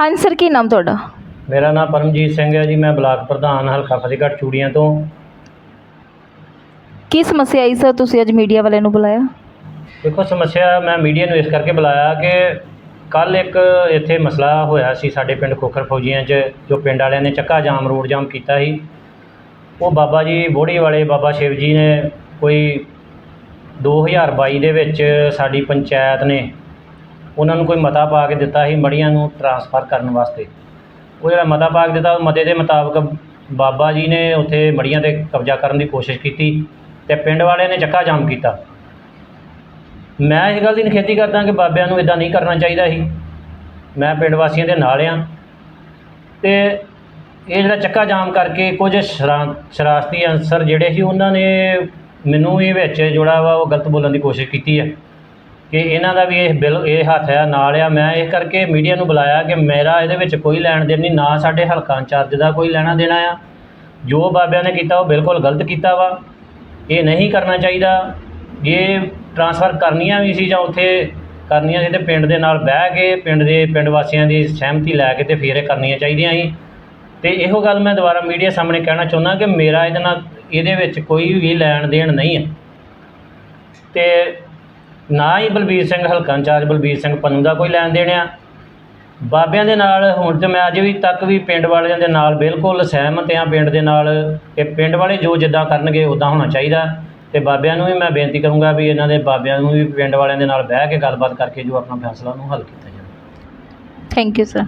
ਹਾਂਜੀ ਸਰ ਕੀ ਨਾਮ ਤੁਹਾਡਾ? ਮੇਰਾ ਨਾਮ ਪਰਮਜੀਤ ਸਿੰਘ ਹੈ ਜੀ ਮੈਂ ਬਲਾਕ ਪ੍ਰਧਾਨ ਹਲਕਾ ਫਤਿਹਗੜ੍ਹ ਚੂੜੀਆਂ ਤੋਂ। ਕੀ ਸਮੱਸਿਆ ਆਈ ਸਰ ਤੁਸੀਂ ਅੱਜ ਮੀਡੀਆ ਵਾਲਿਆਂ ਨੂੰ ਬੁਲਾਇਆ? ਦੇਖੋ, ਸਮੱਸਿਆ ਮੈਂ ਮੀਡੀਆ ਨੂੰ ਇਸ ਕਰਕੇ ਬੁਲਾਇਆ ਕਿ ਕੱਲ ਇੱਕ ਇੱਥੇ ਮਸਲਾ ਹੋਇਆ ਸੀ ਸਾਡੇ ਪਿੰਡ ਖੋਖਰ ਫੌਜੀਆਂ 'ਚ, ਜੋ ਪਿੰਡ ਵਾਲਿਆਂ ਨੇ ਚੱਕਾ ਜਾਮ, ਰੋਡ ਜਾਮ ਕੀਤਾ ਸੀ। ਉਹ ਬਾਬਾ ਜੀ ਬੋੜੀ ਵਾਲੇ ਬਾਬਾ ਸ਼ਿਵ ਜੀ ਨੇ ਕੋਈ 2022 ਦੇ ਵਿੱਚ ਸਾਡੀ ਪੰਚਾਇਤ ਨੇ ਉਹਨਾਂ ਨੂੰ ਕੋਈ ਮਤਾ ਪਾ ਕੇ ਦਿੱਤਾ ਸੀ ਮੜੀਆਂ ਨੂੰ ਟਰਾਂਸਫਰ ਕਰਨ ਵਾਸਤੇ। ਉਹ ਜਿਹੜਾ ਮਤਾ ਪਾ ਕੇ ਦਿੱਤਾ, ਉਹ ਮਤੇ ਦੇ ਮੁਤਾਬਕ ਬਾਬਾ ਜੀ ਨੇ ਉੱਥੇ ਮੜੀਆਂ ਤੇ ਕਬਜ਼ਾ ਕਰਨ ਦੀ ਕੋਸ਼ਿਸ਼ ਕੀਤੀ ਤੇ ਪਿੰਡ ਵਾਲਿਆਂ ਨੇ ਚੱਕਾ ਜਾਮ ਕੀਤਾ। ਮੈਂ ਇਸ ਗੱਲ ਦੀ ਨਿਖੇਧੀ ਕਰਦਾ ਕਿ ਬਾਬਿਆਂ ਨੂੰ ਇਦਾਂ ਨਹੀਂ ਕਰਨਾ ਚਾਹੀਦਾ ਸੀ। ਮੈਂ ਪਿੰਡ ਵਾਸੀਆਂ ਦੇ ਨਾਲ ਆ ਤੇ ਇਹ ਜਿਹੜਾ ਚੱਕਾ ਜਾਮ ਕਰਕੇ ਕੁਝ ਸ਼ਰਾ, ਸ਼ਰਾਰਤੀ ਅਨਸਰ ਜਿਹੜੇ ਸੀ ਉਹਨਾਂ ਨੇ ਮੈਨੂੰ ਇਹ ਵਿੱਚ ਜਿਹੜਾ ਵਾ, ਉਹ ਗਲਤ ਬੋਲਣ ਦੀ ਕੋਸ਼ਿਸ਼ ਕੀਤੀ ਹੈ ਕਿ ਇਹਨਾਂ ਦਾ ਵੀ ਇਹ ਬਿਲ, ਇਹ ਹੱਥ ਆ ਨਾਲ ਆ। ਮੈਂ ਇਸ ਕਰਕੇ ਮੀਡੀਆ ਨੂੰ ਬੁਲਾਇਆ ਕਿ ਮੇਰਾ ਇਹਦੇ ਵਿੱਚ ਕੋਈ ਲੈਣ ਦੇਣ ਨਹੀਂ, ਨਾ ਸਾਡੇ ਹਲਕਾ ਇੰਚਾਰਜ ਦਾ ਕੋਈ ਲੈਣਾ ਦੇਣਾ ਆ। ਜੋ ਬਾਬਿਆਂ ਨੇ ਕੀਤਾ, ਉਹ ਬਿਲਕੁਲ ਗਲਤ ਕੀਤਾ ਵਾ। ਇਹ ਨਹੀਂ ਕਰਨਾ ਚਾਹੀਦਾ। ਜੇ ਟਰਾਂਸਫਰ ਕਰਨੀਆਂ ਵੀ ਸੀ ਜਾਂ ਉੱਥੇ ਕਰਨੀਆਂ ਸੀ ਤੇ ਪਿੰਡ ਦੇ ਨਾਲ ਬਹਿ ਕੇ ਪਿੰਡ ਦੇ ਪਿੰਡ ਵਾਸੀਆਂ ਦੀ ਸਹਿਮਤੀ ਲੈ ਕੇ ਤੇ ਫਿਰ ਇਹ ਕਰਨੀਆਂ ਚਾਹੀਦੀਆਂ ਸੀ। ਤੇ ਇਹੋ ਗੱਲ ਮੈਂ ਦੁਬਾਰਾ ਮੀਡੀਆ ਸਾਹਮਣੇ ਕਹਿਣਾ ਚਾਹੁੰਦਾ ਕਿ ਮੇਰਾ ਇਹਦੇ ਨਾਲ ਇਹਦੇ ਵਿੱਚ ਕੋਈ ਵੀ ਲੈਣ ਦੇਣ ਨਹੀਂ ਹੈ। ਤੇ ਨਾ ਹੀ ਬਲਬੀਰ ਸਿੰਘ ਹਲਕਾ ਇੰਚਾਰਜ ਬਲਬੀਰ ਸਿੰਘ ਪੰਨੂ ਦਾ ਕੋਈ ਲੈਣ ਦੇਣ ਆ। ਬਾਬਿਆਂ ਦੇ ਨਾਲ ਹੁਣ ਤੇ ਮੈਂ ਅਜੇ ਵੀ ਤੱਕ ਵੀ ਪਿੰਡ ਵਾਲਿਆਂ ਦੇ ਨਾਲ ਬਿਲਕੁਲ ਸਹਿਮਤ ਆ ਪਿੰਡ ਦੇ ਨਾਲ ਕਿ ਪਿੰਡ ਵਾਲੇ ਜੋ ਜਿੱਦਾਂ ਕਰਨਗੇ ਉਦਾਂ ਹੋਣਾ ਚਾਹੀਦਾ। ਅਤੇ ਬਾਬਿਆਂ ਨੂੰ ਵੀ ਮੈਂ ਬੇਨਤੀ ਕਰੂੰਗਾ ਵੀ ਇਹਨਾਂ ਦੇ ਬਾਬਿਆਂ ਨੂੰ ਵੀ ਪਿੰਡ ਵਾਲਿਆਂ ਦੇ ਨਾਲ ਬਹਿ ਕੇ ਗੱਲਬਾਤ ਕਰਕੇ ਜੋ ਆਪਣਾ ਫੈਸਲਾ ਉਹਨੂੰ ਹੱਲ ਕੀਤਾ ਜਾਵੇ। Thank you sir